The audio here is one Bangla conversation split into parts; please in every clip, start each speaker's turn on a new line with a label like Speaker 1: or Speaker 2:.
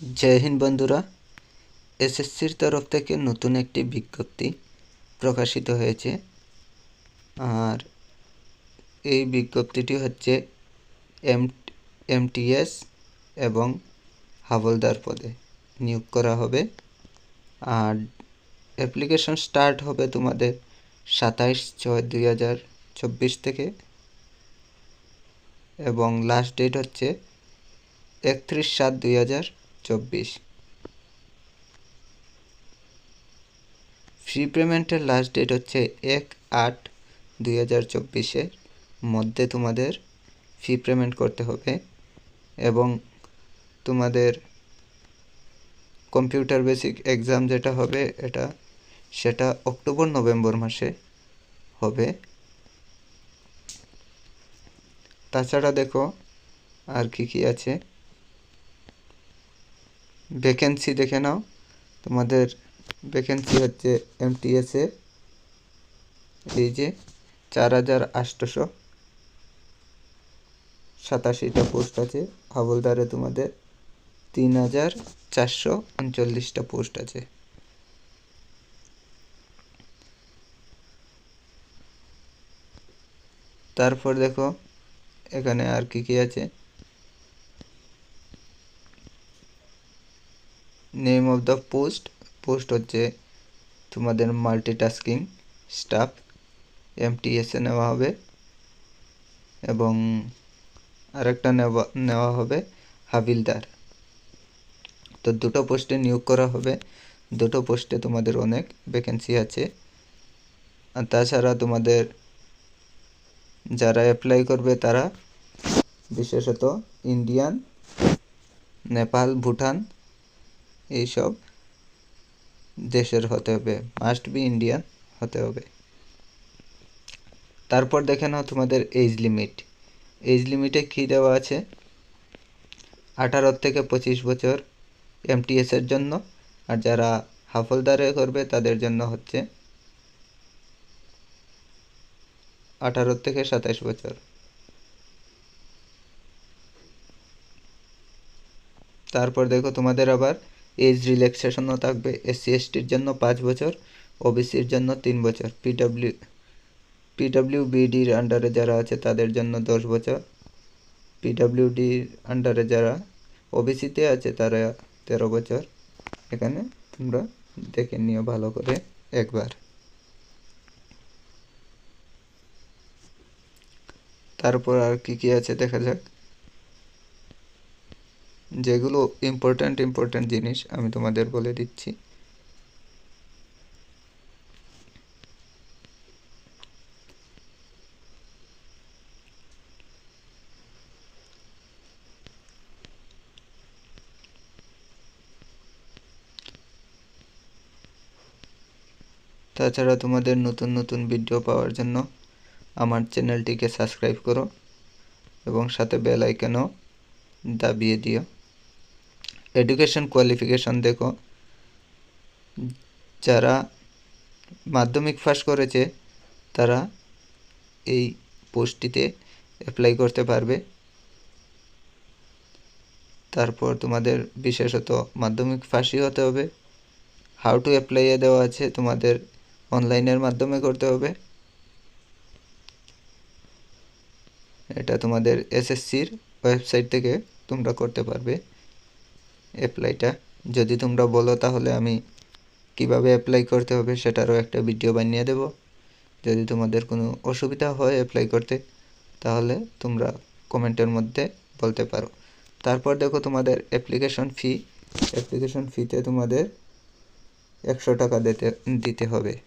Speaker 1: জয় হিন্দ বন্ধুরা, এসএসসির তরফ থেকে নতুন একটি বিজ্ঞপ্তি প্রকাশিত হয়েছে। আর এই বিজ্ঞপ্তিটি হচ্ছে এম, এমটিএস এবং হাবলদার পদে নিয়োগ করা হবে। আর অ্যাপ্লিকেশন স্টার্ট হবে তোমাদের সাতাইশ ছয় দুই হাজার চব্বিশ থেকে। এবং লাস্ট ডেট হচ্ছে একত্রিশ সাত দুই হাজার চব্বিশ। ফ্রি পেমেন্টের লাস্ট ডেট হচ্ছে এক আট দুই হাজার মধ্যে তোমাদের ফি পেমেন্ট করতে হবে এবং তোমাদের কম্পিউটার বেসিক এক্সাম যেটা হবে এটা, সেটা অক্টোবর, নভেম্বর মাসে হবে। তাছাড়া দেখো আর কি কি আছে? ভ্যাকেন্সি দেখে নাও। তোমাদের ভ্যাকেন্সি হচ্ছে এমটিএসে এই যে চার হাজার আটশোশো সাতাশিটা পোস্ট আছে। হাবলদারে তোমাদের তিন হাজার চারশো উনচল্লিশটা পোস্ট আছে। তারপর দেখো, এখানে আর কি কি আছে? অফ দ্য পোস্ট পোস্ট হচ্ছে তোমাদের মাল্টিটাস্কিং স্টাফ এমটিএসে নেওয়া হবে এবং আরেকটা নেওয়া নেওয়া হবে হাবিলদার। তো দুটো পোস্টে নিয়োগ করা হবে। দুটো পোস্টে তোমাদের অনেক ভ্যাকেন্সি আছে। আর তাছাড়া তোমাদের যারা অ্যাপ্লাই করবে তারা বিশেষত ইন্ডিয়ান নেপাল ভুটান এইসব দেশের হতে হবে। মাস্ট বি ইন্ডিয়ান হতে হবে। তারপর দেখে নাও তোমাদের এজ লিমিট এজ লিমিটে কী দেওয়া আছে? আঠারো থেকে পঁচিশ বছর এমটিএসের জন্য। আর যারা হাফলদারে করবে, তাদের জন্য হচ্ছে আঠারো থেকে সাতাশ বছর। তারপর দেখো তোমাদের আবার এজ রিল্যাক্সেশনও থাকবে এসসি এসটির জন্য পাঁচ বছর ওবিসির জন্য তিন বছর পিডব্লিউ পিডব্লিউ বিডির আন্ডারে যারা আছে তাদের জন্য দশ বছর পিডব্লিউডির আন্ডারে যারা ওবিসিতে আছে তারা তেরো বছর। এখানে তোমরা দেখে নিও ভালো করে একবার। তারপর আর কি কি আছে দেখা যাক। যেগুলো ইম্পর্ট্যান্ট ইম্পর্ট্যান্ট জিনিস আমি তোমাদের বলে দিচ্ছি। তাছাড়া তোমাদের নতুন নতুন ভিডিও পাওয়ার জন্য আমার চ্যানেলটিকে সাবস্ক্রাইব করো এবং সাথে বেল আইকনও দাবিয়ে দিও। এডুকেশন কোয়ালিফিকেশন দেখো। যারা মাধ্যমিক পাস করেছে, তারা এই পোস্টটিতে অ্যাপ্লাই করতে পারবে। তারপর তোমাদের বিশেষত মাধ্যমিক ফাঁসি হতে হবে। হাউ টু অ্যাপ্লাইয়ে দেওয়া আছে, তোমাদের অনলাইনের মাধ্যমে করতে হবে। এটা তোমাদের এসএসসির ওয়েবসাইট থেকে তোমরা করতে পারবে। অ্যাপ্লাইটা যদি তোমরা বলো, তাহলে আমি কীভাবে অ্যাপ্লাই করতে হবে সেটারও একটা ভিডিও বানিয়ে দেব। যদি তোমাদের কোনো অসুবিধা হয় অ্যাপ্লাই করতে, তাহলে তোমরা কমেন্টের মধ্যে বলতে পারো। তারপর দেখো তোমাদের অ্যাপ্লিকেশন ফি অ্যাপ্লিকেশন ফিতে তোমাদের একশো টাকা দিতে দিতে হবে।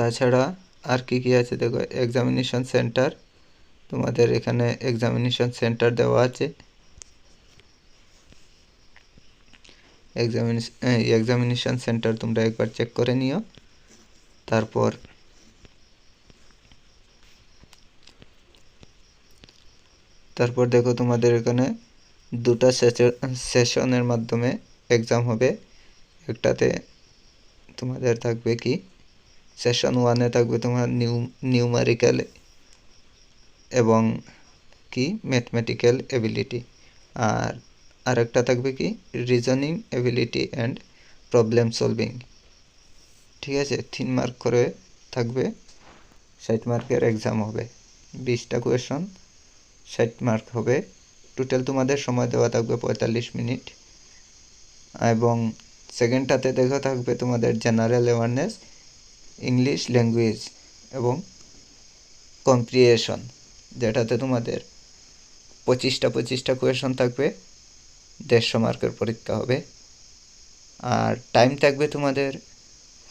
Speaker 1: তাছাড়া আর কি কি আছে? দেখো এক্সামিনেশন সেন্টার তোমাদের এখানে এক্সামিনেশন সেন্টার দেওয়া আছে। এক্সামিনেশন সেন্টার তোমরা একবার চেক করে নিও। তারপর তারপর দেখো তোমাদের এখানে দুটা সেশনের মাধ্যমে এক্সাম হবে। একটাতে তোমাদের থাকবে কি? সেশন ওয়ানে থাকবে তোমার নিউ নিউমারিক্যাল এবং কি? ম্যাথমেটিক্যাল এবিলিটি আর আরেকটা থাকবে কি? Reasoning ability and problem solving ঠিক আছে? তিন মার্ক করে থাকবে। ষাট মার্কের এক্সাম হবে। বিশটা কোয়েশন ষাট মার্ক হবে। টোটাল তোমাদের সময় দেওয়া থাকবে পঁয়তাল্লিশ মিনিট এবং সেকেন্ডটাতে দেখা থাকবে তোমাদের জেনারেল অ্যাওয়ারনেস ইংলিশ ল্যাঙ্গুয়েজ এবং কম্প্রিহেশন যেটাতে তোমাদের পঁচিশটা পঁচিশটা কোয়েশন থাকবে, দেড়শো মার্কের পরীক্ষা হবে। আর টাইম থাকবে তোমাদের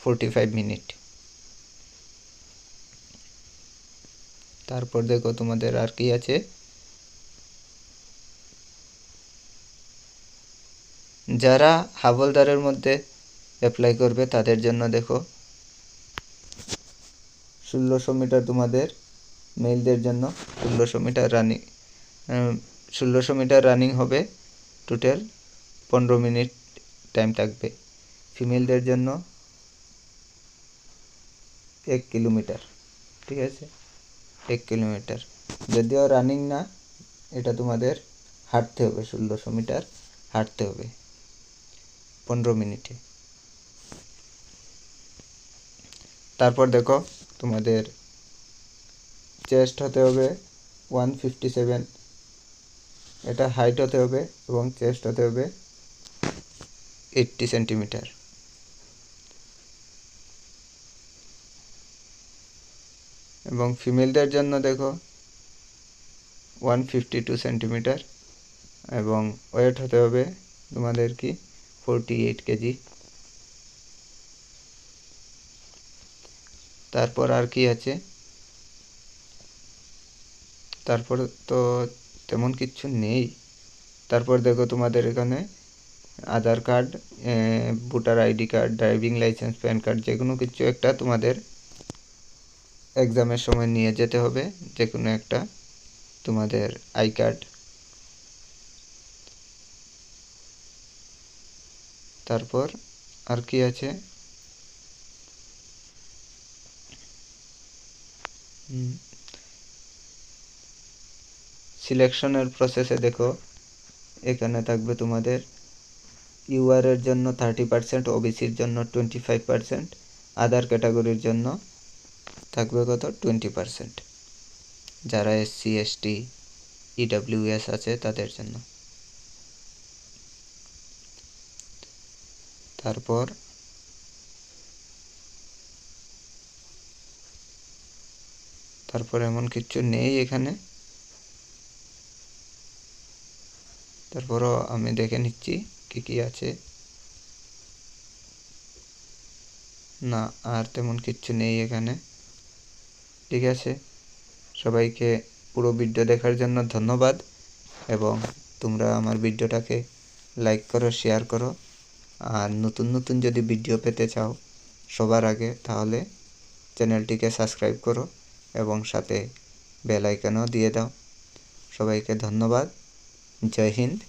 Speaker 1: ফোরটি ফাইভ মিনিট তারপর দেখো তোমাদের আর কি আছে? যারা হাবলদারের মধ্যে অ্যাপ্লাই করবে তাদের জন্য দেখো ষোলোশো মিটার তোমাদের মেলদের জন্য, ষোলোশো মিটার রানিং ষোলোশো মিটার রানিং হবে টোটাল পনেরো মিনিট টাইম থাকবে। ফিমেলদের জন্য এক কিলোমিটার ঠিক আছে? এক কিলোমিটার যদিও রানিং না, এটা তোমাদের হাঁটতে হবে, ষোলোশো মিটার হাঁটতে হবে পনেরো মিনিটে। তারপর দেখো তোমাদের চেস্ট হতে হবে ওয়ান ফিফটি সেভেন এটা হাইট হতে হবে এবং চেস্ট হতে হবে এইট্টি সেন্টিমিটার এবং ফিমেলদের জন্য দেখো ওয়ান ফিফটি টু সেন্টিমিটার এবং ওয়েট হতে হবে তোমাদের কি ফোরটি এইট কেজি। তারপর আর কি আছে? তারপর তো তেমন কিছু নেই। তারপর দেখো তোমাদের এখানে Aadhaar card voter ID card, driving licence, PAN card যে কোনো কিছু একটা তোমাদের এক্সামের সময় নিয়ে যেতে হবে। যে কোনো একটা তোমাদের আই কার্ড। তারপর আর কি আছে? সিলেকশনের প্রসেসে দেখো, এখানে থাকবে তোমাদের ইউআর এর জন্য থার্টি পার্সেন্ট ওবিসির জন্য টোয়েন্টি ফাইভ পার্সেন্ট আদার ক্যাটাগরির জন্য থাকবে কত? টোয়েন্টি পার্সেন্ট যারা এসসি এসটি ইডাব্লিউএস আছে তাদের জন্য। তারপর তারপর এমন কিছু নেই এখানে। তারপরও আমি দেখে নিচ্ছি কি কি আছে। না, আর তেমন কিচ্ছু নেই এখানে। ঠিক আছে। সবাইকে পুরো ভিডিও দেখার জন্য ধন্যবাদ এবং তোমরা আমার ভিডিওটাকে লাইক করো, শেয়ার করো। আর নতুন নতুন যদি ভিডিও পেতে চাও সবার আগে, তাহলে চ্যানেলটিকে সাবস্ক্রাইব করো। এবং সাথে বেল আইকনও দিয়ে দাও। সবাইকে ধন্যবাদ। জয় হিন্দ।